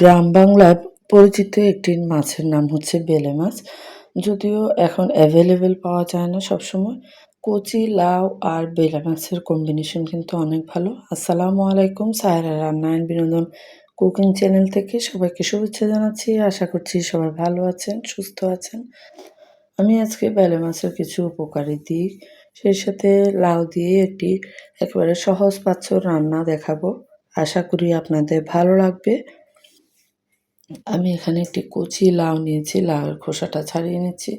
গ্রাম বাংলায় পরিচিত একটি মাছের নাম হচ্ছে বেলে মাছ। যদিও এখন অ্যাভেলেবেল পাওয়া যায় না সবসময়, কচি, লাউ আর বেলে মাছের কম্বিনেশন কিন্তু অনেক ভালো। আসসালামু আলাইকুম সায়রা রান্না বিনোদন কুকিং চ্যানেল থেকে সবাইকে শুভেচ্ছা জানাচ্ছি। আশা করছি সবাই ভালো আছেন, সুস্থ আছেন। আমি আজকে বেলে মাছের কিছু উপকারী দিক, সেই সাথে লাউ দিয়ে একটি একেবারে সহজ পাচ্ছ রান্না দেখাবো। আশা করি আপনাদের ভালো লাগবে। আমি এখানে একটি কচি লাউ নিয়েছি, লাউয়ের খোসাটা ছাড়িয়ে নিচ্ছি।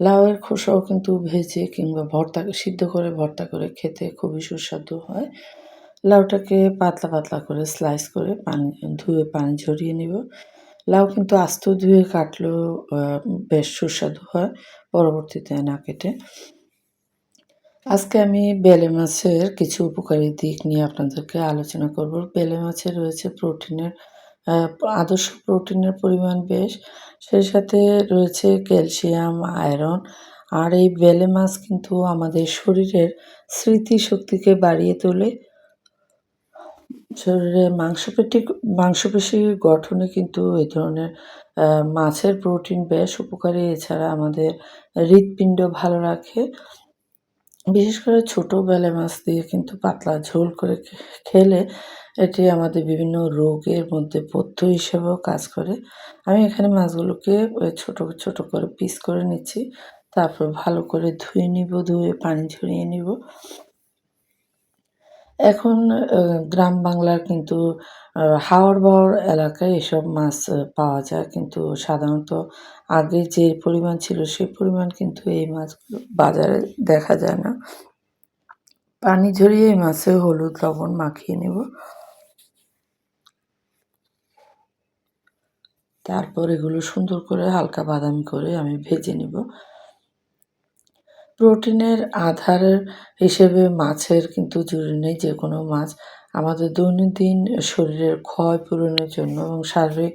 লাউয়ের খোসাও কিন্তু ভেজে কিংবা ভর্তা, সিদ্ধ করে ভর্তা করে খেতে খুবই সুস্বাদু হয়। লাউটাকে পাতলা পাতলা করে স্লাইস করে পানি, ধুয়ে পানি ঝরিয়ে নেব। লাউ কিন্তু আস্ত ধুয়ে কাটলেও বেশ সুস্বাদু হয়, পরবর্তীতে না কেটে। আজকে আমি বেলে মাছের কিছু উপকারী দিক নিয়ে আপনাদেরকে আলোচনা করব। বেলে মাছে রয়েছে প্রোটিনের আদর্শ প্রোটিনের পরিমাণ বেশ। সেই সাথে রয়েছে ক্যালসিয়াম, আয়রন। আর এই বেলে মাছ কিন্তু আমাদের শরীরের স্মৃতিশক্তিকে বাড়িয়ে তোলে। শরীরে মাংসপেশি মাংসপেশি গঠনে কিন্তু এই ধরনের মাছের প্রোটিন বেশ উপকারী। এছাড়া আমাদের হৃৎপিণ্ড ভালো রাখে। বিশেষ করে ছোটো বেলে মাছ দিয়ে কিন্তু পাতলা ঝোল করে খেলে এটি আমাদের বিভিন্ন রোগের মধ্যে পথ্য হিসেবেও কাজ করে। আমি এখানে মাছগুলোকে ছোট ছোট করে পিস করে নিচ্ছি। তারপর ভালো করে ধুয়ে নিব, ধুয়ে পানি ঝরিয়ে নিব। এখন গ্রাম বাংলার কিন্তু হাওড় বাওড় এলাকায় এসব মাছ পাওয়া যায়। কিন্তু সাধারণত আগে যে পরিমাণ ছিল সেই পরিমাণ কিন্তু এই মাছগুলো বাজারে দেখা যায় না। পানি ঝরিয়ে এই মাছে হলুদ, লবণ মাখিয়ে নেব। তারপর এগুলো সুন্দর করে হালকা বাদামি করে আমি ভেজে নিব। প্রোটিনের আধার হিসেবে মাছের কিন্তু জরুরি নেই যে কোনো মাছ। আমাদের দৈনন্দিন শরীরের ক্ষয় পূরণের জন্য এবং শারীরিক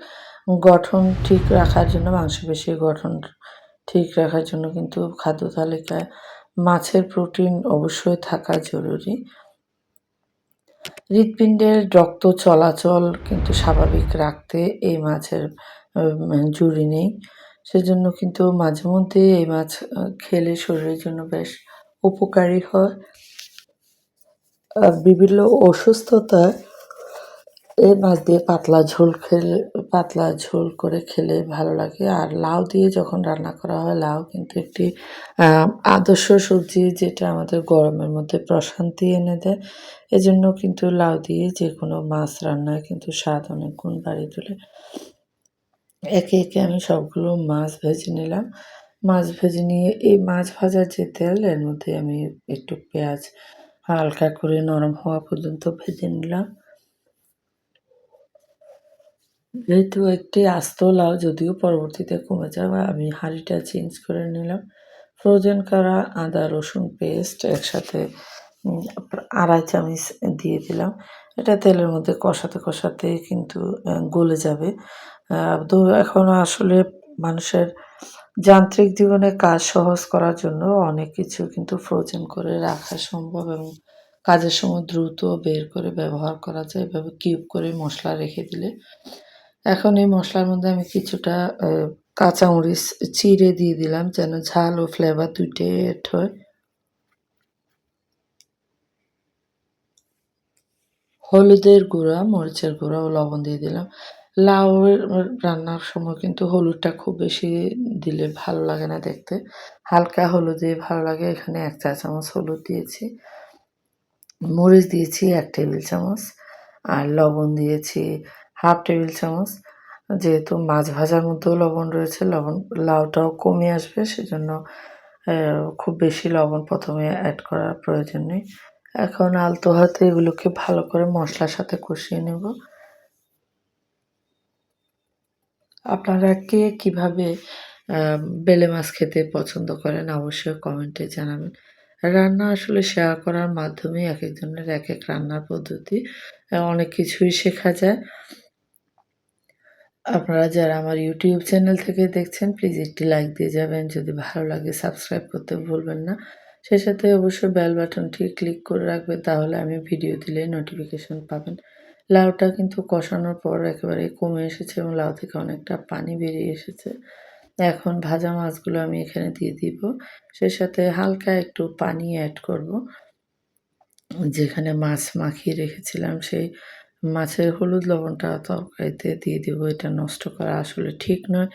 গঠন ঠিক রাখার জন্য, মাংসপেশির গঠন ঠিক রাখার জন্য কিন্তু খাদ্য তালিকায় মাছের প্রোটিন অবশ্যই থাকা জরুরি। হৃৎপিণ্ডের রক্ত চলাচল কিন্তু স্বাভাবিক রাখতে এই মাছের জুড়ি নেই। সেজন্য কিন্তু মাঝে মধ্যে এই মাছ খেলে শরীরের জন্য বেশ উপকারী হয়। আর বিভিন্ন অসুস্থতায় এই মাছ দিয়ে পাতলা ঝোল খেলে, পাতলা ঝোল করে খেলে ভালো লাগে। আর লাউ দিয়ে যখন রান্না করা হয়, লাউ কিন্তু একটি আদর্শ সবজি যেটা আমাদের গরমের মধ্যে প্রশান্তি এনে দেয়। এজন্য কিন্তু লাউ দিয়ে যে কোনো মাছ রান্নায় কিন্তু স্বাদ অনেক গুণ বাড়িয়ে তোলে। একে একে আমি সবগুলো মাছ ভেজে নিলাম। মাছ ভেজে নিয়ে এই মাছ ভাজার যে তেল, এর মধ্যে আমি একটু পেঁয়াজ হালকা করে নরম হওয়া পর্যন্ত ভেজে নিলাম। যেহেতু একটি আস্ত লাউ, যদিও পরবর্তীতে কমে যাবে, আমি হাঁড়িটা চেঞ্জ করে নিলাম। ফ্রোজেন করা আদা, রসুন পেস্ট একসাথে আড়াই চামচ দিয়ে দিলাম। এটা তেলের মধ্যে কষাতে কষাতে কিন্তু গলে যাবে। তো এখন আসলে মানুষের যান্ত্রিক জীবনে কাজ সহজ করার জন্য অনেক কিছু কিন্তু ফ্রোজেন করে রাখা সম্ভব এবং কাজের সময় দ্রুত বের করে ব্যবহার করা যায়। এভাবে কিউব করে মশলা রেখে দিলে। এখন এই মশলার মধ্যে আমি কিছুটা কাঁচা কাঁচামরিচ চিড়ে দিয়ে দিলাম যেন ঝাল ও ফ্লেভার দুইটাই এড হয়। হলুদের গুঁড়া, মরিচের গুঁড়া ও লবণ দিয়ে দিলাম। লাউ রান্নার সময় কিন্তু হলুদটা খুব বেশি দিলে ভালো লাগে না দেখতে। হালকা হলুদে ভালো লাগে, এখানে এক চা চামচ হলুদ দিয়েছি। মরিচ দিয়েছি এক টেবিল চামচ। আর লবণ দিয়েছি হাফ টেবিল চামচ। যেহেতু মাছ ভাজার মধ্যেও লবণ রয়েছে, লবণ, লাউটাও কমে আসবে, সেজন্য খুব বেশি লবণ প্রথমে অ্যাড করার প্রয়োজন নেই। এখন আলতো হাতে এগুলোকে ভালো করে মশলার সাথে কষিয়ে নেব। আপনারা কে কীভাবে বেলে মাছ খেতে পছন্দ করেন অবশ্যই কমেন্টে জানাবেন। রান্না আসলে শেয়ার করার মাধ্যমে এক একজনের এক এক রান্নার পদ্ধতি অনেক কিছুই শেখা যায়। আপনারা যারা আমার ইউটিউব চ্যানেল থেকে দেখছেন, প্লিজ একটি লাইক দিয়ে যাবেন। যদি ভালো লাগে সাবস্ক্রাইব করতে ভুলবেন না। সেই সাথে অবশ্যই বেল বাটনটি ক্লিক করে রাখবেন তাহলে আমি ভিডিও দিলে নোটিফিকেশন পাবেন। লাউটা কিন্তু কষানোর পর একেবারে কমে এসেছে এবং লাউ থেকে অনেকটা পানি বেরিয়ে এসেছে। এখন ভাজা মাছগুলো আমি এখানে দিয়ে দিব। সেই সাথে হালকা একটু পানি অ্যাড করব। যেখানে মাছ মাখিয়ে রেখেছিলাম, সেই মাছের হলুদ লবণটা তরকারিতে দিয়ে দেবো। এটা নষ্ট করা আসলে ঠিক নয়।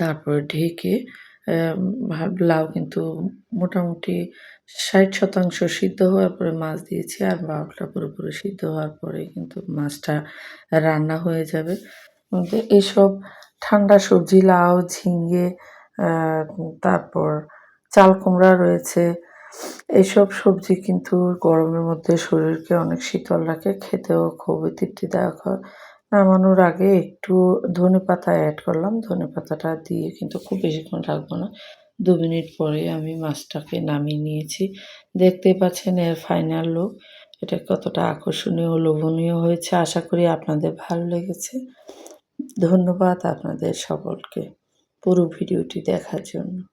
তারপর ঢেকে লাউ কিন্তু মোটামুটি ষাট শতাংশ সিদ্ধ হওয়ার পরে মাছ দিয়েছি আর লাউটা পুরোপুরি সিদ্ধ হওয়ার পরে কিন্তু মাছটা রান্না হয়ে যাবে। এসব ঠান্ডা সবজি, লাউ, ঝিঙে তারপর চাল কুমড়া রয়েছে এইসব সবজি কিন্তু গরমের মধ্যে শরীরকে অনেক শীতল রাখে, খেতেও খুবই তৃপ্তিদায়ক হয়। নামানোর আগে একটু ধনে পাতা অ্যাড করলাম। ধনে পাতাটা দিয়ে কিন্তু খুব বেশিক্ষণ রাখব না। দু মিনিট পরে আমি মাছটাকে নামিয়ে নিয়েছি। দেখতে পাচ্ছেন এর ফাইনাল লুক এটা কতটা আকর্ষণীয়, লোভনীয় হয়েছে। আশা করি আপনাদের ভালো লেগেছে। ধন্যবাদ আপনাদের সকলকে পুরো ভিডিওটি দেখার জন্য।